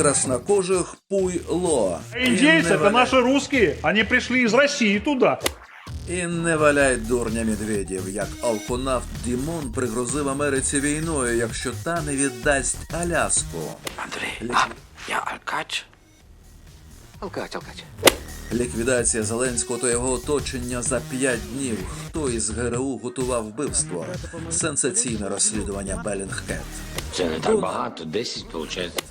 краснокожих пуйло. Индейцы это наши русские. Они пришли из России туда. І не валяй дурня медведів, як алконавт Дімон пригрозив Америці війною, якщо та не віддасть Аляску. Андрей, а, я Алкач. Алкач, Алкач. Ліквідація Зеленського та його оточення за п'ять днів. Хто із ГРУ готував вбивство? Сенсаційне розслідування Белінгкет. Це не так багато, 10 виходить.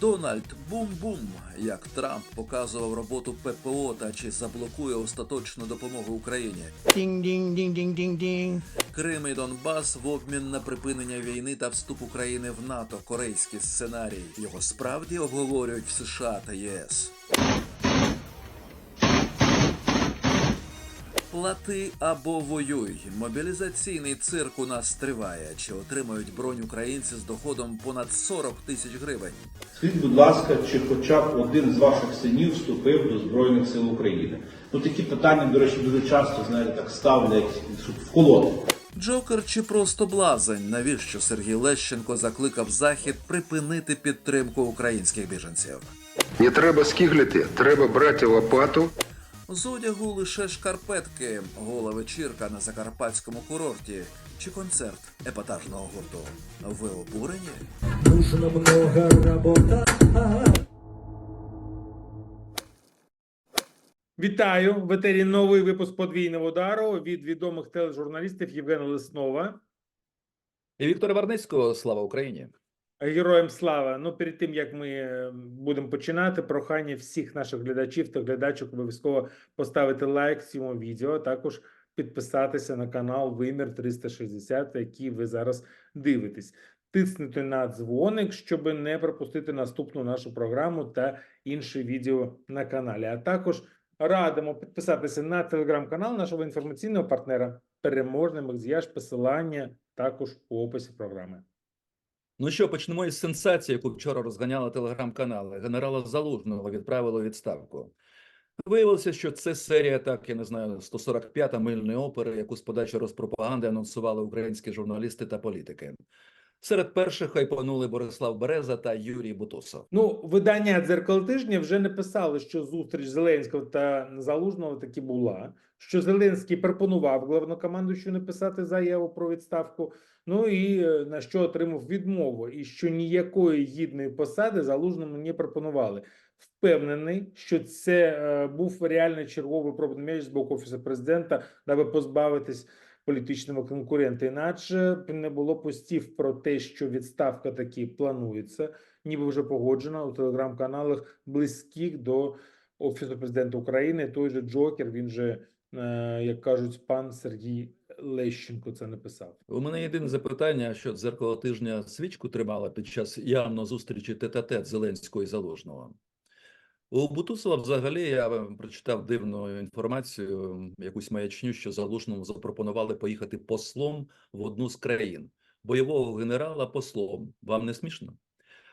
Дональд Бум-Бум, як Трамп показував роботу ППО та чи заблокує остаточну допомогу Україні. Дінь-дінь-дінь-дінь-дінь-дінь. Крим і Донбас в обмін на припинення війни та вступ України в НАТО. Корейський сценарій. Його справді обговорюють в США та ЄС. Плати або воюй. Мобілізаційний цирк у нас триває. Чи отримають бронь українці з доходом понад 40 тисяч гривень? Скажіть, будь ласка, чи хоча б один з ваших синів вступив до Збройних сил України? Ну такі питання, до речі, дуже часто знаєте, так ставлять, щоб вколоти. Джокер чи просто блазень? Навіщо Сергій Лещенко закликав Захід припинити підтримку українських біженців? Не треба скиглити, треба брати лопату З одягу лише шкарпетки, гола вечірка на закарпатському курорті чи концерт епатажного гурту. Ви обурені? Вітаю в етері новий випуск подвійного удару від відомих тележурналістів Євгена Леснова. І Віктора Варницького, слава Україні! Героям слава! Ну перед тим як ми е, будемо починати, прохання всіх наших глядачів та глядачок обов'язково поставити лайк цьому відео, також підписатися на канал Вимір 360, який ви зараз дивитесь. Тиснути на дзвоник, щоб не пропустити наступну нашу програму та інші відео на каналі. А також радимо підписатися на телеграм-канал нашого інформаційного партнера Переможний Макзіяж. Посилання також у описі програми. Ну що, почнемо із сенсації, яку вчора розганяли телеграм-канали. Генерала Залужного відправили відставку. Виявилося, що це серія, так я не знаю, 145-та мильної опери, яку з подачі розпропаганди анонсували українські журналісти та політики. Серед перших хайпанули Борислав Береза та Юрій Бутусов. Ну, видання дзеркало тижня вже написали, що зустріч Зеленського та Залужного таки була. Що Зеленський пропонував головнокомандуючу написати заяву про відставку. Ну і е, на що отримав відмову, і що ніякої гідної посади залужному не пропонували. Впевнений, що це е, був реальний черговий пробний м'яч з боку офісу президента, даби позбавитись політичного конкурента. Іначе не було постів про те, що відставка таки планується, ніби вже погоджена у телеграм-каналах близьких до офісу президента України. Той же Джокер, він же, як кажуть, пан Сергій Лещенко це написав. У мене єдине запитання, що дзеркало тижня свічку тримала під час явно зустрічі тет-а-тет Зеленського і Залужного. У Бутусова взагалі я е, прочитав дивну інформацію, якусь маячню, що Залужному запропонували поїхати послом в одну з країн. Бойового генерала послом. Вам не смішно?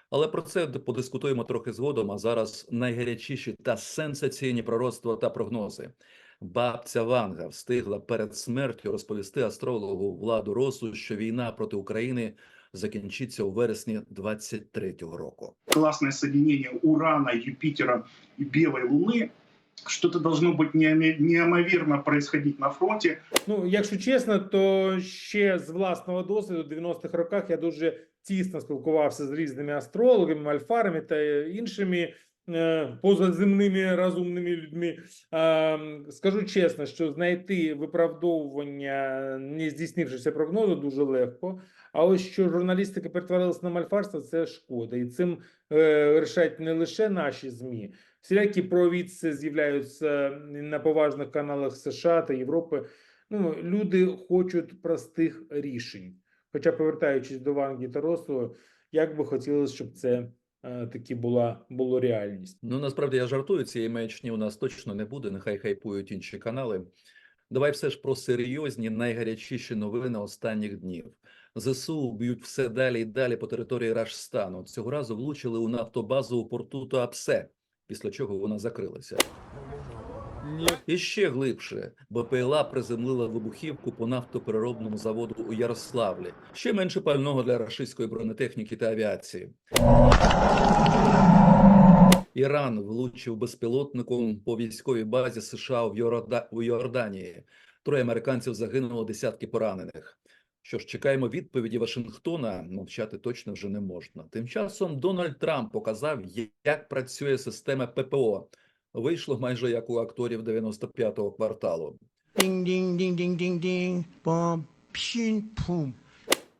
Але про це подискутуємо трохи згодом. А зараз найгарячіші та сенсаційні пророцтва та прогнози. Бабця Ванга встигла перед смертю розповісти астрологу Владу Росу, що війна проти України закінчиться у вересні 23-го року. классное соединение Урана, Юпитера и Белой Луны. Что-то должно быть неоме- неимоверно происходить на фронте. Ну, якщо чесно, то ще з власного досвіду, в 90-х роках я дуже тісно спілкувався з різними астрологами, альфарами та іншими позаземними розумними людьми. Е, скажу чесно, що знайти виправдовування не здійснившися прогнозу дуже легко. А ось що журналістика перетворилася на мальфарство, це шкода. І цим е, рішать не лише наші ЗМІ. Всілякі провідці з'являються на поважних каналах США та Європи. Ну, люди хочуть простих рішень. Хоча, повертаючись до Ванги та Росу, як би хотілося, щоб це таки була було реальність. Ну насправді я жартую, цієї маячні у нас точно не буде. Нехай хайпують інші канали. Давай все ж про серйозні найгарячіші новини останніх днів. ЗСУ б'ють все далі і далі по території Рашстану. Цього разу влучили у нафтобазу у порту Туапсе, після чого вона закрилася. І ще глибше БПЛА приземлила вибухівку по нафтопереробному заводу у Ярославлі. Ще менше пального для рашистської бронетехніки та авіації. Іран влучив безпілотником по військовій базі США в Йорда... у Йорданії. Троє американців загинуло, десятки поранених. Що ж, чекаємо відповіді Вашингтона. Мовчати точно вже не можна. Тим часом Дональд Трамп показав, як працює система ППО. Вийшло майже як у акторів 95-го кварталу.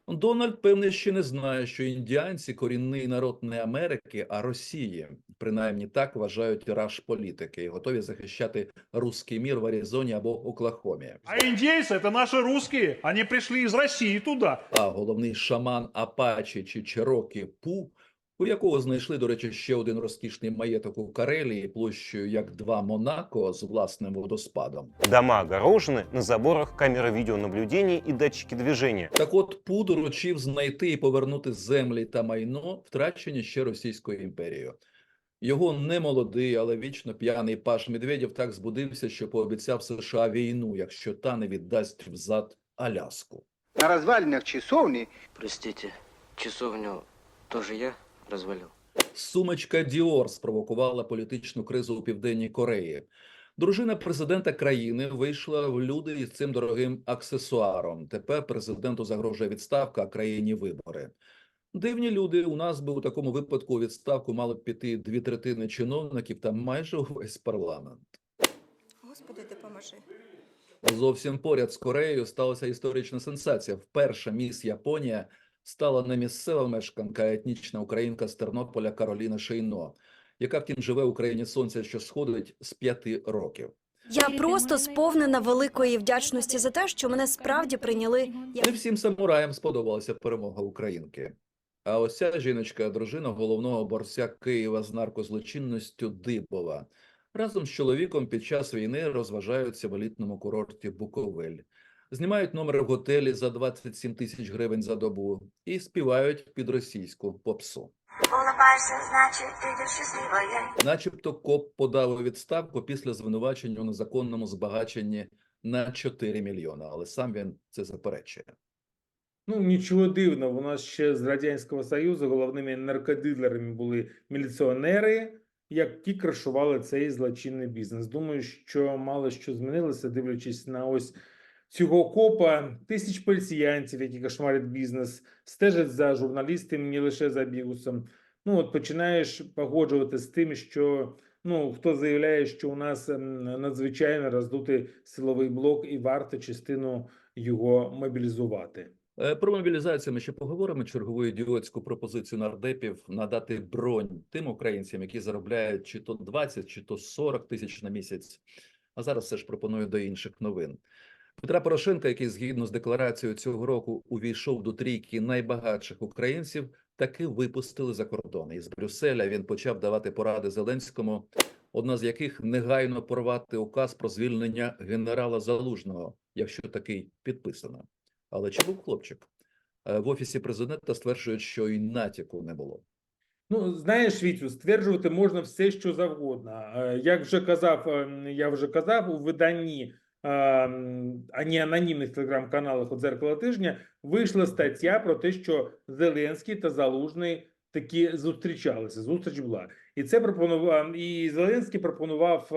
Дональд, певне, ще не знає, що індіанці корінний народ не Америки, а Росії. Принаймні так вважають раш політики і готові захищати руський мір в Аризоні або Оклахомі. А индейцы это наши русские. Они пришли из России туда. А головний шаман Апачі чи Черокі Пу, у якого знайшли, до речі, ще один розкішний маєток у Карелії площею як два Монако з власним водоспадом. Дома огорожены, на заборах камеры видеонаблюдения и датчики движения. Так от Пу доручив знайти і повернути землі та майно, втрачені ще Російською імперією. Його немолодий, але вічно п'яний Паш Медведєв так збудився, що пообіцяв США війну, якщо та не віддасть взад Аляску. На развалинах часовни Простите, часовню тоже я развалил? Сумочка Діор спровокувала політичну кризу у південній Кореї. Дружина президента країни вийшла в люди із цим дорогим аксесуаром. Тепер президенту загрожує відставка, а країні вибори. Дивні люди. У нас би у такому випадку відставку мали б піти дві третини чиновників та майже увесь парламент. Господи, допоможи. Зовсім поряд з Кореєю сталася історична сенсація. Вперше міс Японія стала не місцева мешканка, а етнічна українка з Тернополя Кароліна Шейно, яка втім живе в Україні сонця, що сходить з п'яти років. Я просто сповнена великої вдячності за те, що мене справді прийняли. Не всім самураям сподобалася перемога українки. А ось ця жіночка, дружина головного борця Києва з наркозлочинністю Дибова, разом з чоловіком під час війни розважаються в елітному курорті Буковель, знімають номер в готелі за 27 тисяч гривень за добу і співають під російську попсу. Значить. Начебто коп подав у відставку після звинувачення у незаконному збагаченні на 4 мільйона, але сам він це заперечує. Ну, нічого дивного, у нас ще з Радянського Союзу головними наркодилерами були міліціонери, які кришували цей злочинний бізнес. Думаю, що мало що змінилося, дивлячись на ось цього копа, тисяч поліціянців, які кошмарять бізнес, стежать за журналістами, не лише за бігусом. Ну, от починаєш погоджувати з тим, що ну хто заявляє, що у нас ем, надзвичайно роздутий силовий блок, і варто частину його мобілізувати. Е, Про мобілізацію ми ще поговоримо. Чергову ідіотську пропозицію нардепів надати бронь тим українцям, які заробляють чи то 20, чи то 40 тисяч на місяць. А зараз все ж пропоную до інших новин. Петра Порошенка, який згідно з декларацією цього року увійшов до трійки найбагатших українців, таки випустили за кордон. Із Брюсселя він почав давати поради Зеленському, одна з яких негайно порвати указ про звільнення генерала Залужного, якщо такий підписано. Але чи був хлопчик? Е, В офісі президента стверджують, що і натяку не було. Ну, знаєш, Вітю, стверджувати можна все, що завгодно. Е, Як вже казав, ем, я вже казав у виданні, а не анонімних телеграм-каналах от «Дзеркало тижня, вийшла стаття про те, що Зеленський та Залужний таки зустрічалися. Зустріч була. І це пропонував і Зеленський пропонував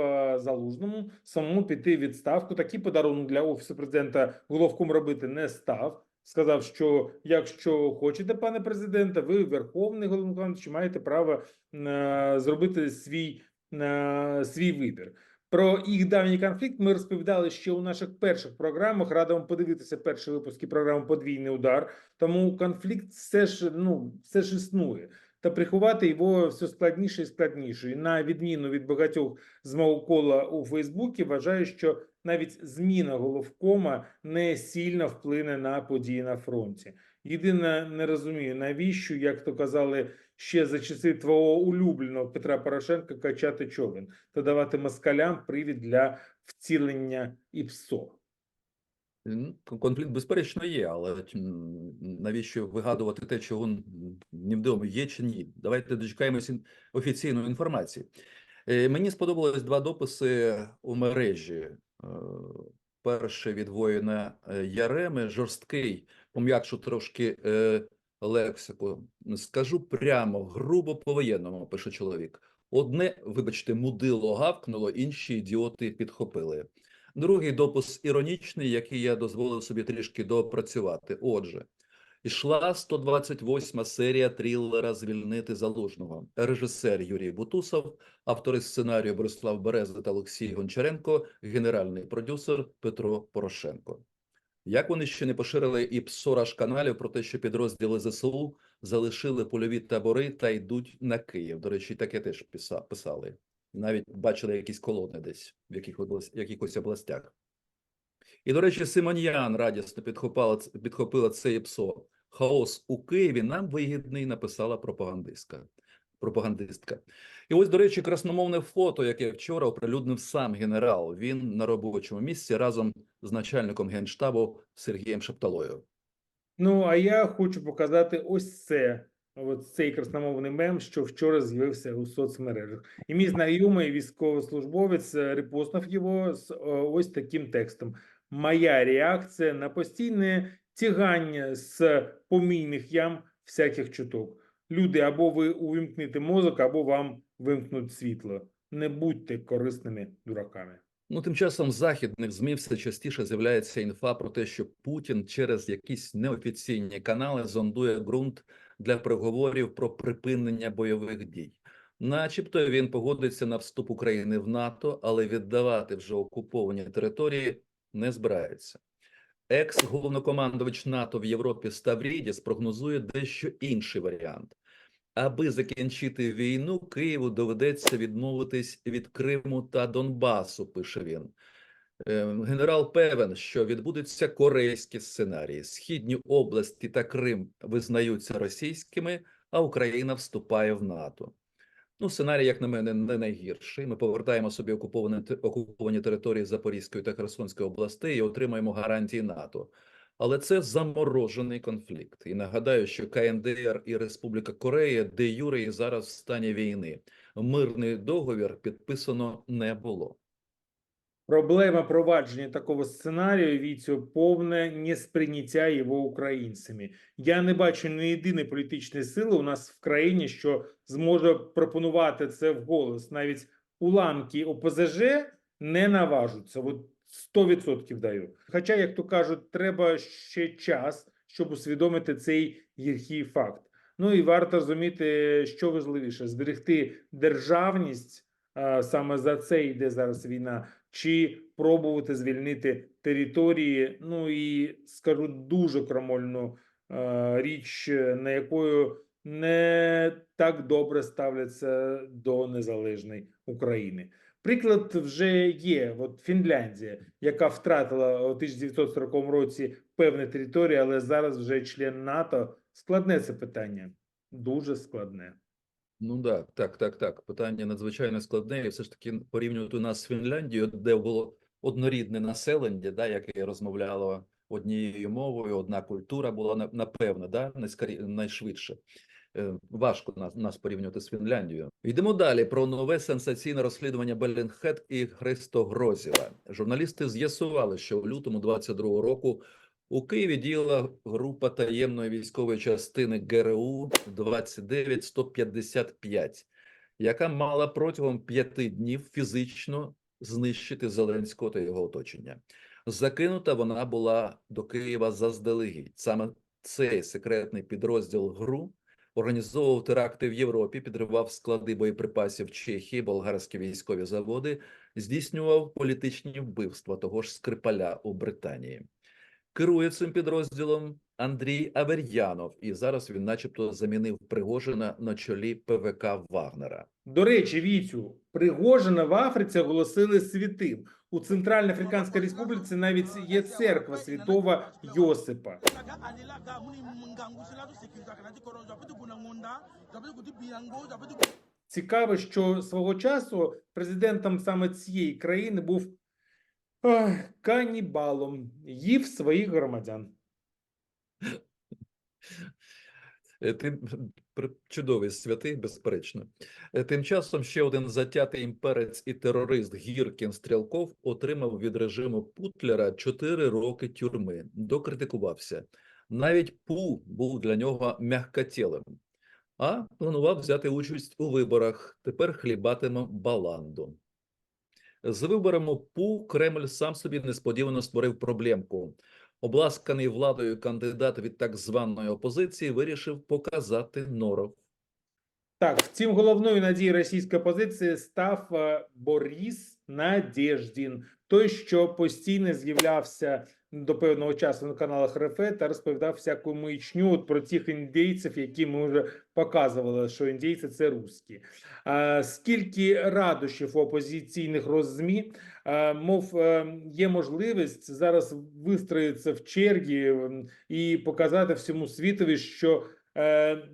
Залужному самому піти відставку. Такий подарунок для офісу президента головком робити не став. Сказав, що якщо хочете, пане президенте, ви верховний головнокомандуючий, маєте право е, зробити свій, е, свій вибір. Про їх давній конфлікт ми розповідали ще у наших перших програмах. Радимо подивитися перші випуски програми Подвійний удар. Тому конфлікт все ж ну все ж існує. Та приховати його все складніше і складніше. І на відміну від багатьох з мого кола у Фейсбуці, вважаю, що навіть зміна головкома не сильно вплине на події на фронті. Єдине, не розумію, навіщо, як то казали ще за часи твого улюбленого Петра Порошенка, качати човен та давати москалям привід для вцілення ІПСО. Конфлікт, безперечно, є, але навіщо вигадувати те, чого невідомо є чи ні? Давайте дочекаємося офіційної інформації. Е, Мені сподобалось два дописи у мережі. Е, Перший від воїна е, Яреми, жорсткий, пом'якшу трошки лексику. Скажу прямо, грубо по-воєнному, пише чоловік. Одне, вибачте, мудило гавкнуло, інші ідіоти підхопили. Другий допис іронічний, який я дозволив собі трішки доопрацювати. Отже, Ішла 128 серія трилера Звільнити залужного. Режисер Юрій Бутусов, автори сценарію Борислав Береза та Олексій Гончаренко, генеральний продюсер Петро Порошенко. Як вони ще не поширили і псораж каналів про те, що підрозділи ЗСУ залишили польові табори та йдуть на Київ. До речі, таке теж писали. Навіть бачили якісь колони десь в якихось областях. І, до речі, Симоньян радісно підхопила, підхопила це ІПСО. Хаос у Києві нам вигідний, написала пропагандистка. Пропагандистка. І ось, до речі, красномовне фото, яке вчора оприлюднив сам генерал. Він на робочому місці разом з начальником генштабу Сергієм Шепталою. Ну, а я хочу показати ось це. От цей красномовний мем, що вчора з'явився у соцмережах. І мій знайомий військовослужбовець репостнув його з ось таким текстом: Моя реакція на постійне тягання з помійних ям всяких чуток. Люди, або ви увімкнете мозок, або вам вимкнуть світло. Не будьте корисними дураками. Ну, тим часом західних ЗМІ все частіше з'являється інфа про те, що Путін через якісь неофіційні канали зондує ґрунт для переговорів про припинення бойових дій. Начебто він погодиться на вступ України в НАТО, але віддавати вже окуповані території не збирається. Екс-головнокомандувач НАТО в Європі Ставрідіс прогнозує дещо інший варіант. Аби закінчити війну, Києву доведеться відмовитись від Криму та Донбасу, пише він. Е, Генерал певен, що відбудуться корейські сценарії. Східні області та Крим визнаються російськими, а Україна вступає в НАТО. Ну, сценарій, як на мене, не найгірший. Ми повертаємо собі окуповані, окуповані території Запорізької та Херсонської областей і отримаємо гарантії НАТО. Але це заморожений конфлікт. І нагадаю, що КНДР і Республіка Корея де юре і зараз в стані війни. Мирний договір підписано не було. Проблема провадження такого сценарію Віцю повне несприйняття його українцями. Я не бачу ні єдиної політичної сили у нас в країні, що зможе пропонувати це вголос. Навіть уламки ОПЗЖ не наважуться. От 100% даю. Хоча, як то кажуть, треба ще час, щоб усвідомити цей гіркий факт. Ну і варто розуміти, що важливіше: зберегти державність. Саме за це йде зараз війна, чи пробувати звільнити території. Ну і скажу дуже крамольну е, річ, на якою не так добре ставляться до незалежної України. Приклад вже є. От Фінляндія, яка втратила у 1940 році певні території, але зараз вже член НАТО. Складне це питання, дуже складне. Ну да, так, так, так. Питання надзвичайно складне, і все ж таки порівнювати нас з Фінляндією, де було однорідне населення, да, яке розмовляло однією мовою, одна культура була на- напевно, да, найшвидше. Е, Важко нас, нас порівнювати з Фінляндією. Йдемо далі про нове сенсаційне розслідування Беллінхет і Христо Грозєва. Журналісти з'ясували, що в лютому 22-го року у Києві діяла група таємної військової частини ГРУ 29155, яка мала протягом п'яти днів фізично знищити Зеленського та його оточення. Закинута вона була до Києва заздалегідь. Саме цей секретний підрозділ ГРУ організовував теракти в Європі, підривав склади боєприпасів Чехії, болгарські військові заводи, здійснював політичні вбивства того ж Скрипаля у Британії. Керує цим підрозділом Андрій Авер'янов, і зараз він, начебто, замінив Пригожина на чолі ПВК Вагнера. До речі, Віцю, Пригожина в Африці оголосили святим. У Центральноафриканській Республіці навіть є церква святого Йосипа. Цікаво, що свого часу президентом саме цієї країни був канібалом, їв своїх громадян. Е, Тим чудовий святий, безперечно. Е, Тим часом ще один затятий імперець і терорист Гіркін Стрілков отримав від режиму Путлера 4 роки тюрми. Докритикувався. Навіть Пу був для нього м'якотілим, а планував взяти участь у виборах. Тепер хлібатиме баланду. З виборами ПУ Кремль сам собі несподівано створив проблемку. Обласканий владою кандидат від так званої опозиції вирішив показати норов. Так, втім, головною надією російської позиції став е, Борис Надєждін, той, що постійно з'являвся до певного часу на каналах РФ та розповідав всяку маячню от про тих індійців, які ми вже показували, що індійці це русські. Скільки радощів у опозиційних роззмі, мов е, є можливість зараз вистроїтися в чергі і показати всьому світові, що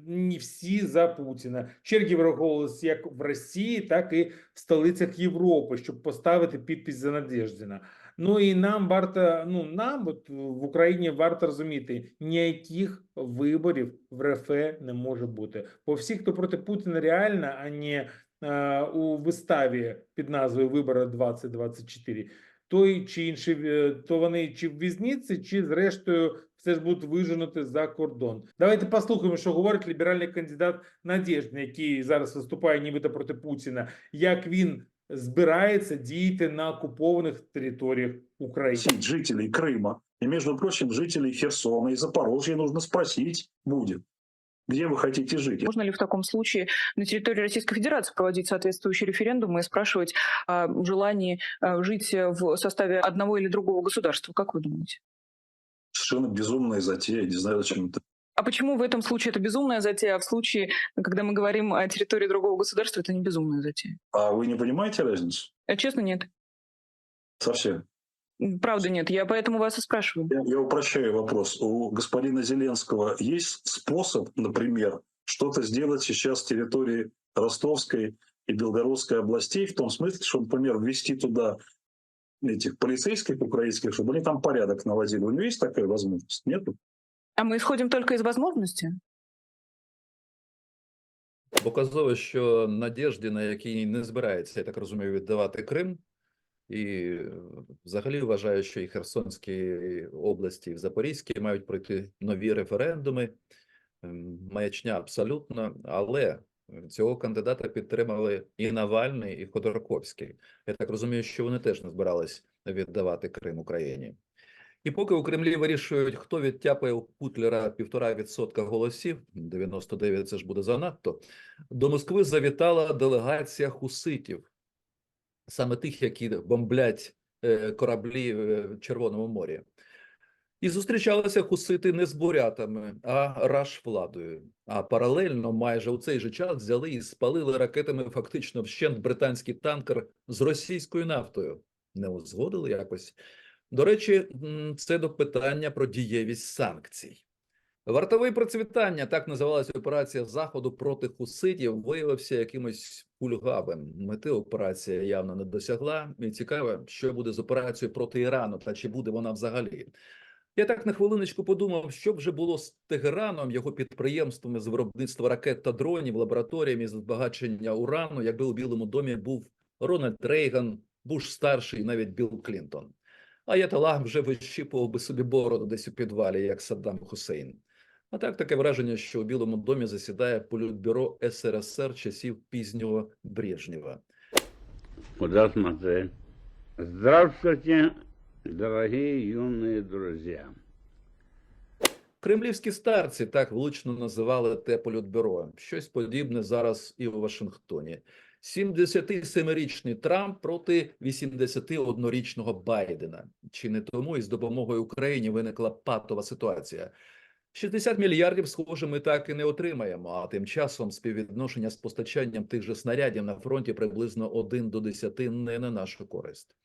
не всі за Путіна. Черги враховувалися як в Росії, так і в столицях Європи, щоб поставити підпис за Надєждіна. Ну і нам варто, ну нам от в Україні варто розуміти, ніяких виборів в РФ не може бути. Бо всі, хто проти Путіна, реально, а не е, у виставі під назвою Вибори 2024, той чи інший, е, то вони чи в в'язниці, чи зрештою все ж будуть виженути за кордон. Давайте послухаємо, що говорить ліберальний кандидат Надєждин, який зараз виступає нібито проти Путіна, як він збирається діяти на окупованих територіях України. жителей Крыма и, между прочим, жителей Херсона и Запорожья нужно спросить будет, где вы хотите жить. Можно ли в таком случае на территории Российской Федерации проводить соответствующие референдумы и спрашивать о желании э, жить в составе одного или другого государства? Как вы думаете? Совершенно безумная затея, не знаю, зачем это. а почему в этом случае это безумная затея, а в случае, когда мы говорим о территории другого государства, это не безумная затея? А вы не понимаете разницу? Э, Честно, нет. Совсем. Правда, нет. Я поэтому вас и спрашиваю. Я, я упрощаю вопрос. У господина Зеленского есть способ, например, что-то сделать сейчас с территории Ростовской и Белгородской областей, в том смысле, что, например, ввести туда этих полицейских украинских, чтобы они там порядок наводили. У него есть такая возможность? Нету? А мы исходим только из возможности? Показово, що Надєждіна, який не збирається, я так розумію, віддавати Крим, і е, взагалі вважаю, що і Херсонські області, і в Запорізькій мають пройти нові референдуми. Маячня абсолютно, але цього кандидата підтримали і Навальний, і Ходорковський. Я так розумію, що вони теж не збирались віддавати Крим Україні. І поки у Кремлі вирішують, хто відтяпає у Путлера півтора відсотка голосів, 99 це ж буде занадто, до Москви завітала делегація хуситів, саме тих, які бомблять е, кораблі в Червоному морі. І зустрічалися хусити не з бурятами, а рашвладою. А паралельно майже у цей же час взяли і спалили ракетами фактично вщент британський танкер з російською нафтою. Не узгодили якось. До речі, це до питання про дієвість санкцій. Вартовий процвітання, так називалася операція Заходу проти хуситів, виявився якимось кульгавим. Мети операція явно не досягла. І цікаво, що буде з операцією проти Ірану, та чи буде вона взагалі. Я так на хвилиночку подумав, що вже було з Тегераном, його підприємствами з виробництва ракет та дронів, лабораторіями з збагачення урану, якби у Білому домі був Рональд Рейган, Буш старший, навіть Білл Клінтон. Аятолlah вже вищипував би собі бороду десь у підвалі, як Саддам Хусейн. А так таке враження, що у Білому домі засідає політбюро СРСР часів пізнього Брежнєва. Куда смотреть? Здравствуйте, дорогие юные друзья. Кремлівські старці так влучно називали те політбюро. Щось подібне зараз і у Вашингтоні. 77-річний Трамп проти 81-річного Байдена. Чи не тому із допомогою Україні виникла патова ситуація? 60 мільярдів, схоже, ми так і не отримаємо. А тим часом співвідношення з постачанням тих же снарядів на фронті приблизно 1 до 10 не на нашу користь.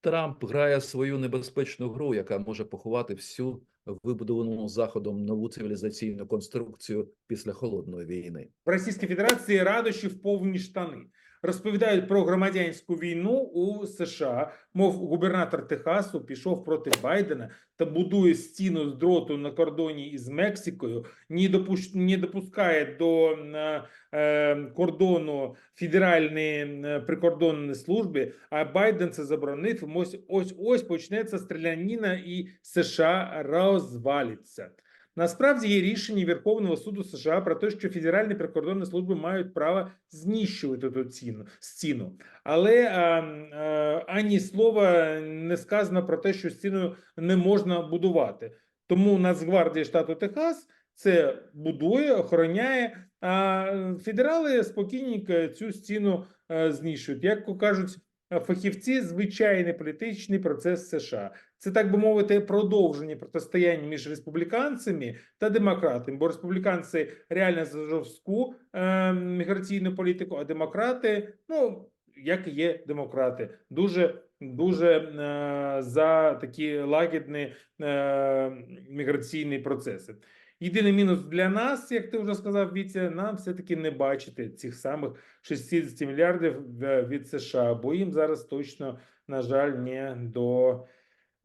Трамп грає свою небезпечну гру, яка може поховати всю вибудовану заходом нову цивілізаційну конструкцію після холодної війни. В Російській Федерації радощів повні штани. Розповідають про громадянську війну у США. Мов губернатор Техасу пішов проти Байдена та будує стіну з дроту на кордоні із Мексикою, допуш... не допускає до е, е, кордону федеральної е, прикордонної служби. А Байден це заборонив. Ось ось ось почнеться стріляніна, і США розвалиться. Насправді є рішення Верховного суду США про те, що федеральні прикордонні служби мають право знищувати ту ціну стіну, але а, а, ані слова не сказано про те, що стіну не можна будувати. Тому Нацгвардія штату Техас це будує, охороняє. А федерали спокійненько цю стіну е, знищують. Як кажуть фахівці, звичайний політичний процес США. Це так би мовити, продовження протистояння між республіканцями та демократами. Бо республіканці реально за жорстку е, міграційну політику, а демократи, ну як є демократи, дуже дуже е, за такі лагідні е, міграційні процеси. Єдиний мінус для нас, як ти вже сказав, Вітя, нам все-таки не бачити цих самих 60 мільярдів е, від США, бо їм зараз точно, на жаль, не до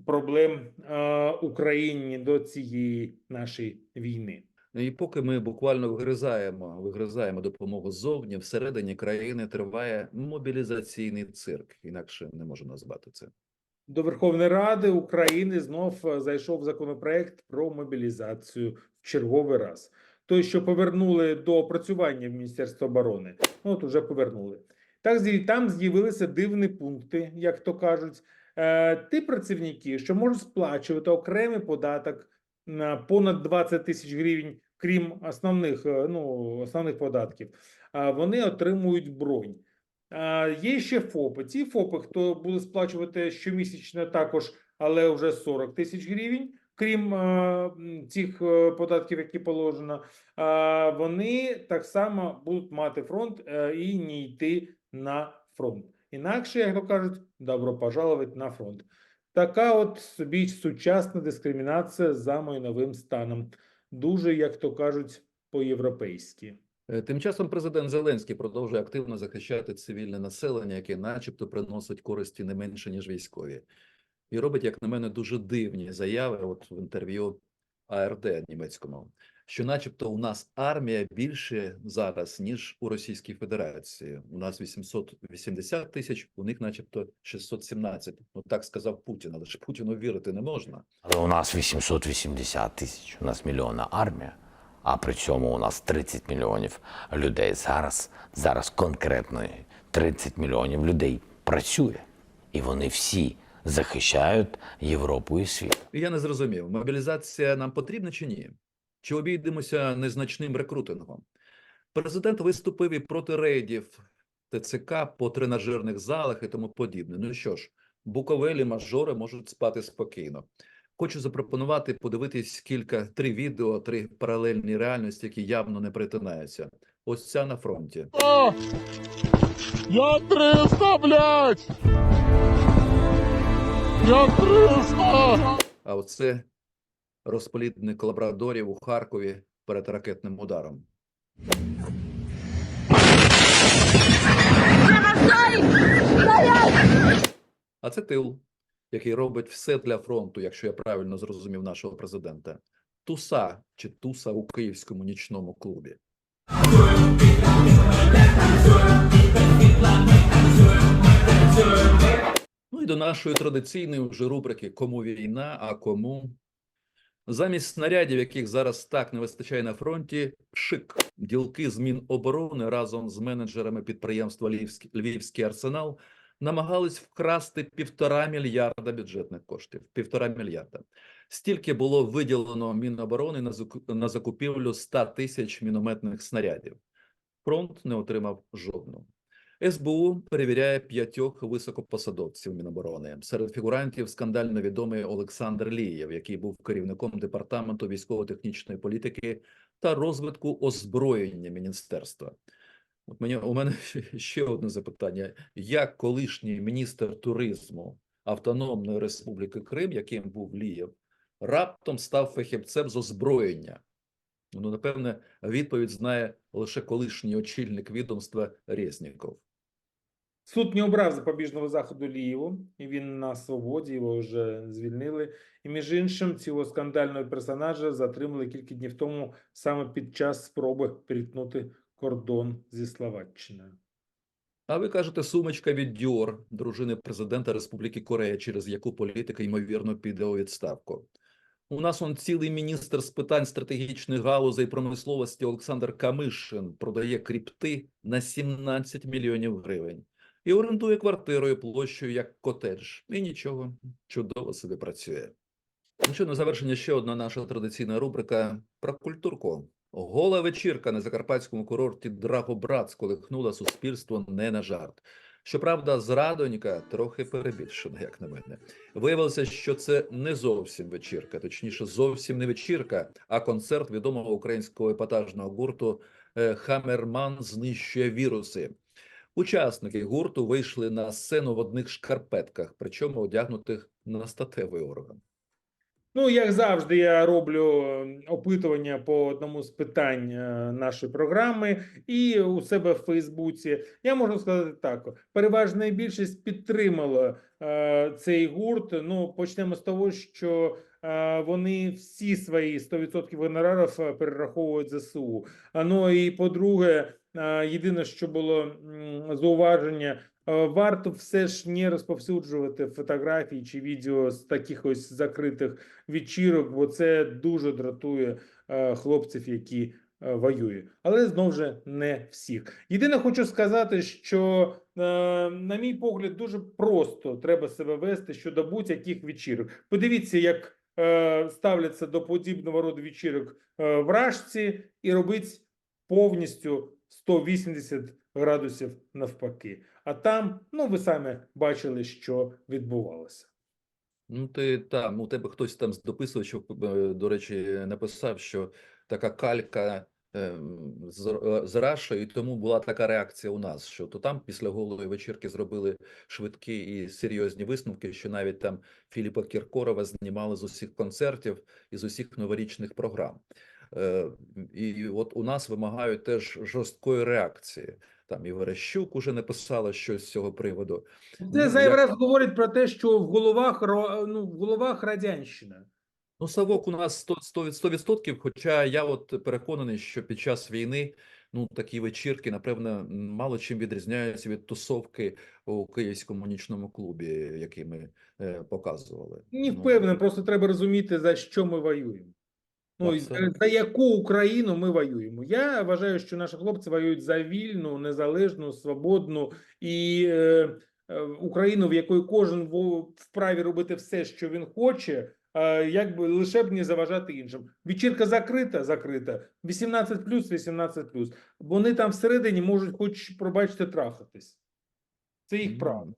проблем е, Україні до цієї нашої війни. І поки ми буквально вигризаємо, вигризаємо допомогу ззовні, всередині країни триває мобілізаційний цирк, інакше не можу назвати це. До Верховної Ради України знов е, зайшов законопроект про мобілізацію в черговий раз. Той, що повернули до опрацювання в Міністерство оборони, ну от уже повернули. Так там з'явилися дивні пункти, як то кажуть. Е, Ті працівники, що можуть сплачувати окремий податок на понад 20 тисяч гривень, крім основних, е, ну, основних податків, вони отримують бронь. Є ще ФОПи. Ці ФОПи, хто буде сплачувати щомісячно також, але вже 40 тисяч гривень, крім е, цих податків, які положено, вони так само будуть мати фронт і не йти на фронт. Інакше, як то кажуть, добро пожаловать на фронт. Така от собі сучасна дискримінація за майновим станом. Дуже, як то кажуть, по-європейськи. Е, Тим часом президент Зеленський продовжує активно захищати цивільне населення, яке, начебто, приносить користі не менше ніж військові, і робить, як на мене, дуже дивні заяви. От в інтерв'ю АРД німецькому, що, начебто, у нас армія більше зараз ніж у Російській Федерації. У нас 880 тисяч, у них, начебто, 617. Ну так сказав Путін, але ж Путіну вірити не можна. Але у нас 880 тисяч, у нас мільйонна армія, а при цьому у нас 30 мільйонів людей зараз, зараз конкретно 30 мільйонів людей працює. І вони всі захищають Європу і світ. Я не зрозумів, мобілізація нам потрібна чи ні? Чи обійдемося незначним рекрутингом? Президент виступив і проти рейдів ТЦК по тренажерних залах і тому подібне. Ну що ж, буковелі мажори можуть спати спокійно. Хочу запропонувати подивитись кілька три відео, три паралельні реальності, які явно не перетинаються. Ось ця на фронті. Я 300, блядь! Я 300! А оце розполітник лабрадорів у Харкові перед ракетним ударом. А це тил, який робить все для фронту, якщо я правильно зрозумів нашого президента. Туса чи туса у київському нічному клубі. Ну і до нашої традиційної вже рубрики Кому війна, а кому замість снарядів, яких зараз так не вистачає на фронті, пшик ділки з Міноборони разом з менеджерами підприємства Львівський, Львівський арсенал намагались вкрасти півтора мільярда бюджетних коштів. Півтора мільярда. Стільки було виділено Міноборони на закупівлю 100 тисяч мінометних снарядів. Фронт не отримав жодного. СБУ перевіряє п'ятьох високопосадовців Міноборони. Серед фігурантів скандально відомий Олександр Лієв, який був керівником департаменту військово-технічної політики та розвитку озброєння міністерства. От мені у мене ще одне запитання: як колишній міністр туризму Автономної Республіки Крим, яким був Лієв, раптом став фахівцем з озброєння? Ну, напевне, відповідь знає лише колишній очільник відомства Резніков. Суд не обрав запобіжного заходу Лієву, і він на свободі, його вже звільнили. І між іншим, цього скандального персонажа затримали кілька днів тому саме під час спроби перетнути кордон зі Словаччиною. А ви кажете, сумочка від Dior, дружини президента Республіки Корея, через яку політика, ймовірно, піде у відставку. У нас он цілий міністр з питань стратегічних галузей промисловості Олександр Камишин продає кріпти на 17 мільйонів гривень і орендує квартирою площею як котедж. І нічого, чудово собі працює. Ну що, на завершення ще одна наша традиційна рубрика про культурку. Гола вечірка на закарпатському курорті Драгобрат сколихнула суспільство не на жарт. Щоправда, зрадонька трохи перебільшена, як на мене. Виявилося, що це не зовсім вечірка, точніше, зовсім не вечірка, а концерт відомого українського епатажного гурту е, Хамерман знищує віруси. Учасники гурту вийшли на сцену в одних шкарпетках, причому одягнутих на статевий орган. Ну, як завжди, я роблю е, опитування по одному з питань е, нашої програми, і у себе в Фейсбуці я можу сказати так: переважна більшість підтримала е, цей гурт. Ну, почнемо з того, що е, вони всі свої 100% гонорарів е, перераховують ЗСУ. А ну і по-друге, єдине, що було зауваження. Е, Варто все ж не розповсюджувати фотографії чи відео з таких ось закритих вечірок, бо це дуже дратує е, хлопців, які е, воюють. Але знову ж не всіх. Єдине, хочу сказати, що, е, на мій погляд, дуже просто треба себе вести щодо будь-яких вечірок. Подивіться, як е, ставляться до подібного роду вечірок е, в Рашці і робить повністю 180 градусів навпаки. А там, ну ви самі бачили, що відбувалося. Ну, ти там, у тебе хтось там з дописувачів, е, до речі, написав, що така калька з, е, з Рашою, і тому була така реакція у нас, що то там після голої вечірки зробили швидкі і серйозні висновки, що навіть там Філіпа Кіркорова знімали з усіх концертів і з усіх новорічних програм. Е, І от у нас вимагають теж жорсткої реакції. Там і Верещук уже написала щось з цього приводу. Це Ну, зайвий як- раз говорить про те, що в головах ну, в головах радянщина. Ну, Савок у нас 100%, 100%, 100%, хоча я от переконаний, що під час війни ну, такі вечірки, напевно, мало чим відрізняються від тусовки у київському нічному клубі, який ми е, показували. Не Ну, просто треба розуміти, за що ми воюємо. Ну, за, яку Україну ми воюємо. Я вважаю, що наші хлопці воюють за вільну, незалежну, свободну і е, е, Україну, в якої кожен вправі робити все, що він хоче, е, якби лише б не заважати іншим. Вечірка закрита, закрита. 18 плюс, 18 плюс. Вони там всередині можуть, хоч пробачте, трахатись. Це їх Ну, право.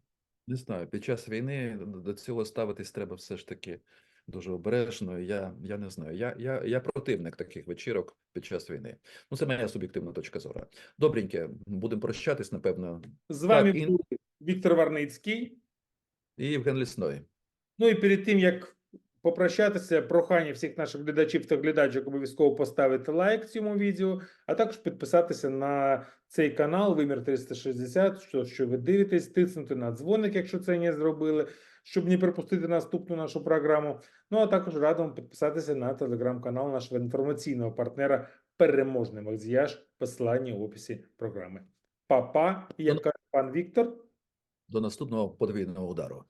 Не знаю, під час війни до цього ставитись треба все ж таки дуже обережно. Я, я не знаю. Я, я, я противник таких вечірок під час війни. Ну, це моя суб'єктивна точка зору. Добреньке, будемо прощатись, напевно. З вами Так, і- Віктор Варницький. І Євген Лісной. Ну і перед тим як попрощатися, прохання всіх наших глядачів та глядачок обов'язково поставити лайк цьому відео, а також підписатися на цей канал Вимір 360, що, що ви дивитесь, тиснути на дзвоник, якщо це не зробили, щоб не пропустити наступну нашу програму. Ну а також радимо підписатися на телеграм-канал нашого інформаційного партнера Переможний Макзіяж, посилання в описі програми. Па-па, як каже пан Віктор. До наступного подвійного удару.